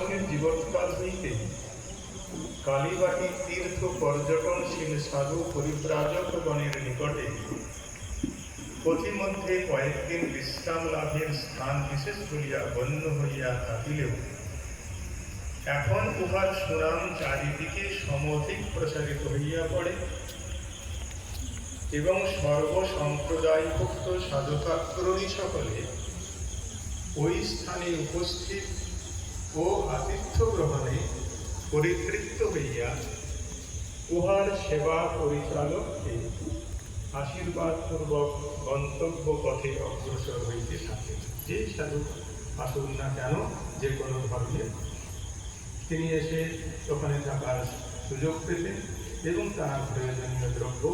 আসনের জীবৎকাল হইতে কালীবাটি তীর্থ পর্যটনশীল সাধু পরিব্রাজকগণের নিকটে পথিমধ্যে কয়েকদিন বিশ্রাম লাভের স্থান বিশেষ বলিয়া গণ্য হইয়া থাকিলেও এখন উহার সুনাম চারিদিকে সমধিক প্রসারিত হইয়া পড়ে এবং সর্বসম্প্রদায়ভুক্ত সাধকাগ্রণী সকলে ওই স্থানে উপস্থিত ও আতিথ্য গ্রহণে পরিতৃপ্ত হইয়া উহার সেবা পরিচালককে আশীর্বাদ পূর্বক গন্তব্য পথে অগ্রসর হইতে থাকে। যে সাধু, আসুন না কেন যে কোনো ধর্মের তিনি এসে ওখানে থাকার সুযোগ পেতেন এবং তার প্রয়োজনীয় দ্রব্য